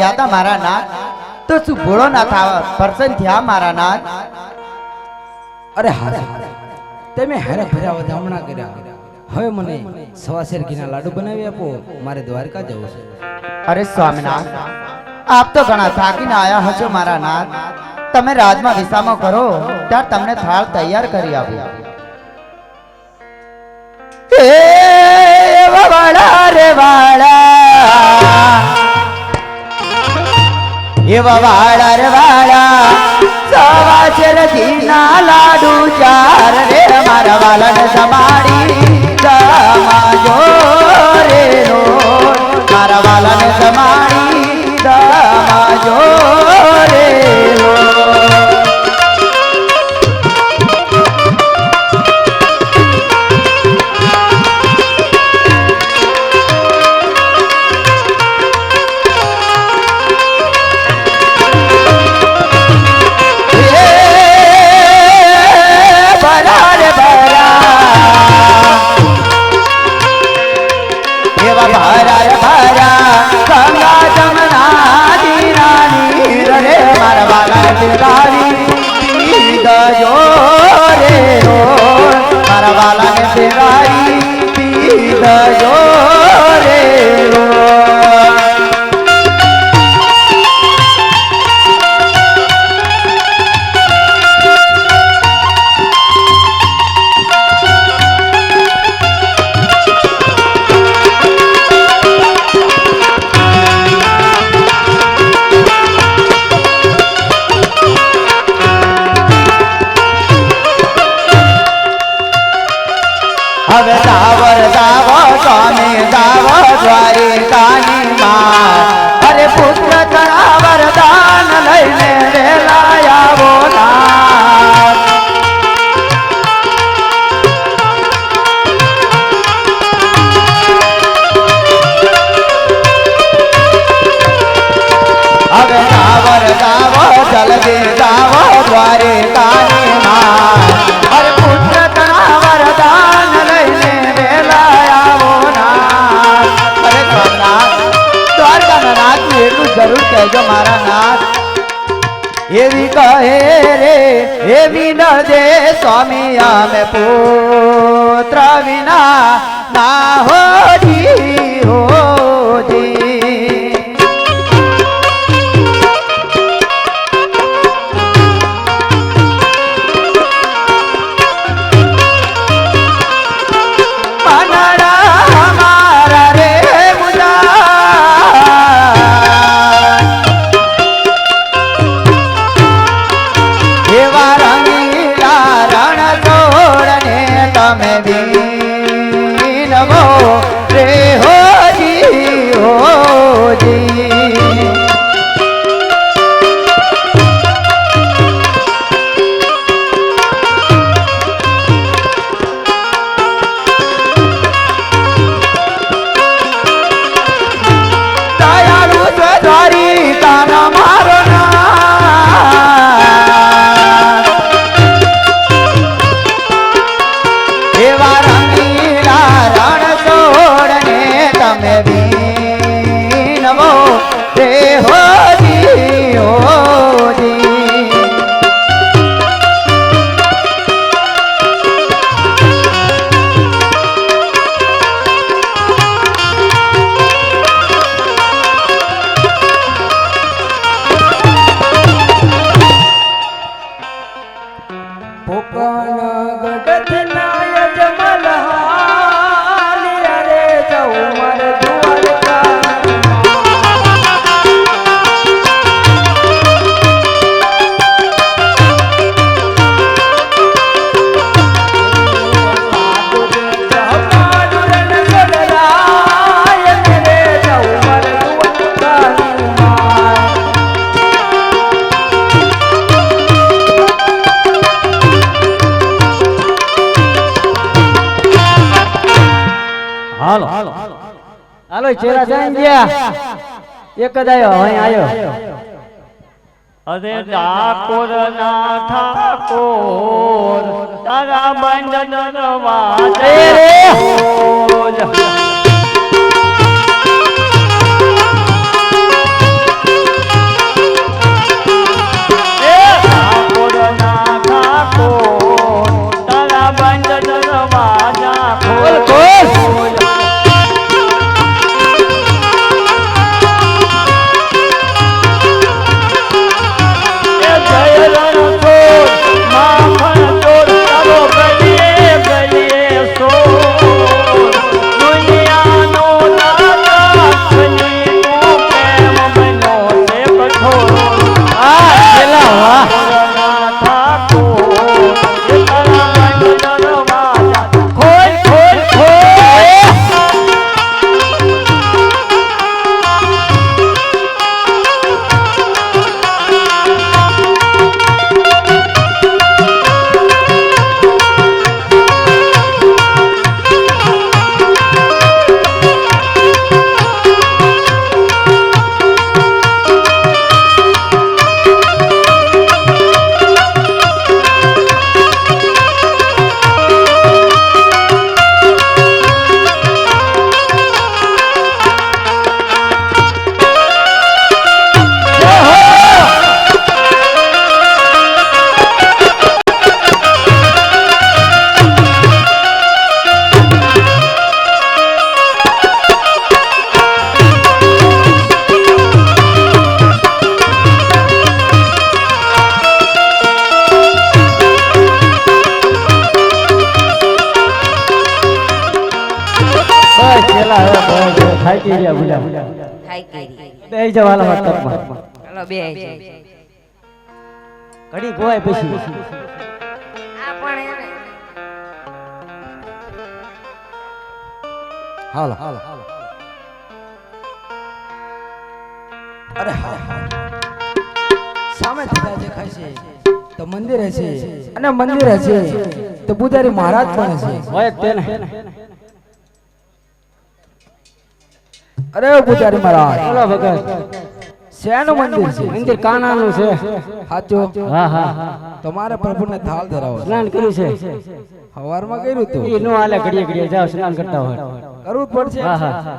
ગયા હતા મારા નાથ. તો શું ભોળો ના થાવ પ્રસન્ન થયા મારા નાથ? અરે હા તમે હેરા ભર્યા હમણાં કર્યા. હવે મને સવા ઘીના લાડુ બનાવી આપો. મારે દ્વારકા જવું છે. અરે સ્વામિનાથ, આપ તો ઘણા થાકીને આયા હશો મારા નાથ. તમે રાજમાં વિસામો કરો ત્યારે તમને થાળ તૈયાર કરી આપ્યું એવા વાળા રે વાળા સવા શેર ના લાડુ ચાર રે, મારા વાલન સમાડી. સમાજો રે મારા વાલન સમાડી. દમાજો દેવારી દજો રે મારા બાલા ને દેવારી એવી કહે રે એવી ન દે સ્વામી અમે પુત્ર વિના ના હોરી હોજી હાલો. હાલો ચેરા જાય ગયા? એક જ આવ્યો અહીં આવ્યો અરે ઠાકોર ના ઠાકોર તારા બંધન વાજે રે! કેરી બે જવા હાલો મારા તપમાં હાલો બે જાય ઘડી ગોવાય પછી. આ પણ એને હાલો હાલો. અરે હા સામે થતા દેખાય છે તો મંદિર હશે. અને મંદિર હશે તો પૂજારી મહારાજ પણ હશે. હોય તેને. અરે પૂજારી મહારાજ. બોલો ભગત શેનું મંદિર છે? મંદિર કાનાનું છે? સાચો હા હા તમારે પ્રભુને થાળ ધરાવો સ્નાન કર્યું છે. સવારમાં કર્યું તું? એ નો હાલે ઘડીએ ઘડીએ જાવ સ્નાન કરતા હોય. કરવું જ પડશે. હા હા.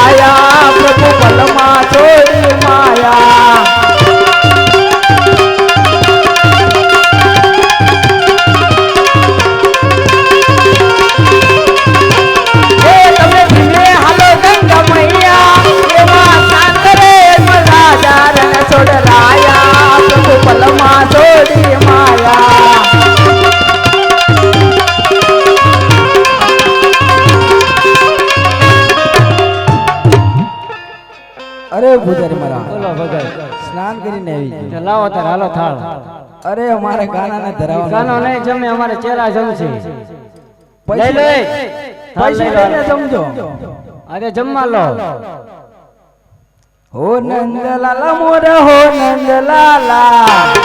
પૂજારી મારા. બોલો સ્નાન કરીને આવી લાવો તાર હાલો થાળ. અરે અમારે ગાનો ધરાવવાનો નહીં જમે અમારે ચેરા જમશે. લઈ લે. પૈસા લઈને સમજો અરે જમવા લો. હો નંદલાલા મોર હો નંદલાલા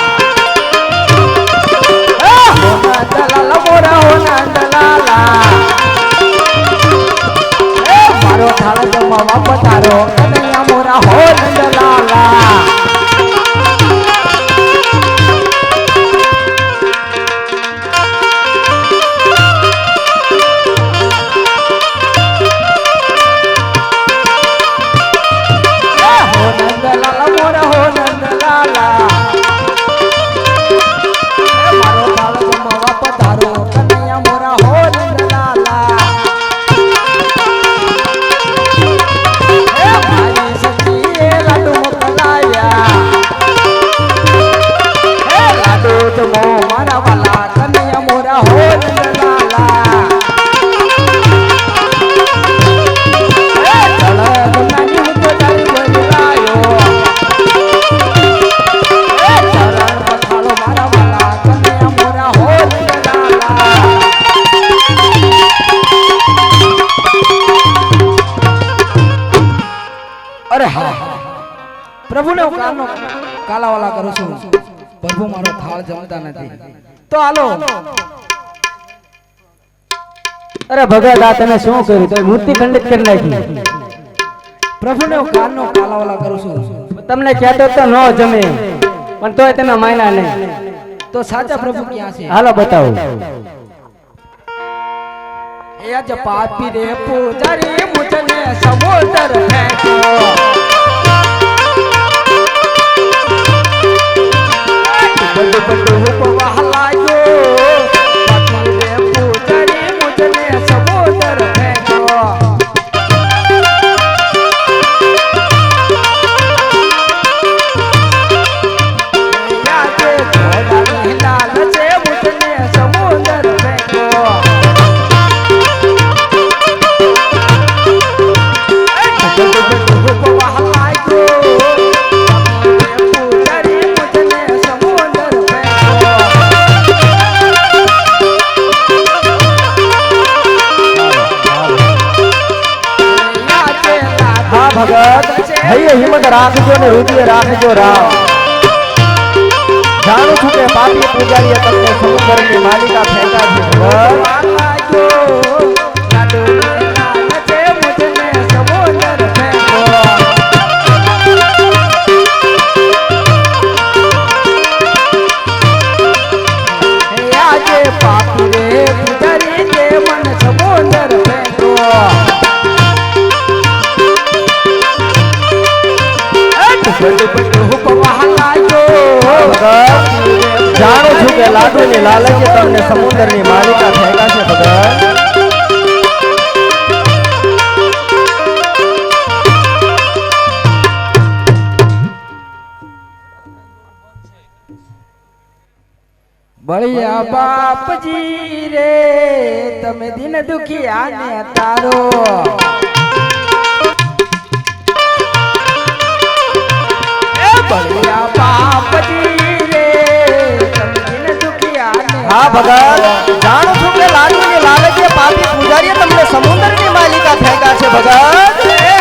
પ્રભુ મારો થાળ જમતા નથી. તો હાલો. અરે ભગત આ તમે શું કર્યું? તમે મૂર્તિ ખંડિત કરી નાખી. પ્રભુને હું કાનનો કાલાવાલા કરું છું. તમને કહેતો તો ન જમે પણ તોય તમે માયના નહીં. તો સાચા પ્રભુ ક્યાં છે? હાલો બતાવો. એ જ પાપી રે પૂજારી મુજને સમુદર ફેંકો રાખજો ને રુદિય રાખજો રામ. જાણું છું કે પાપી પૂજારીએ તમને સમુદ્રની માલિકા ફેંકા છે. જાણું છું કે લાડુની લાલચે તમને સમુદ્રની માલિકા ફેંકા છે ભગત બળિયા બાપજી રે તમે દિન દુખી આને તારો. બળિયા બાપજી રે હા, ભગત, જાણું છું કે લાડુની લાલચે પાપી પૂજારીએ તમને સમુદ્રની માલિકા ફેંકા છે, ભગત?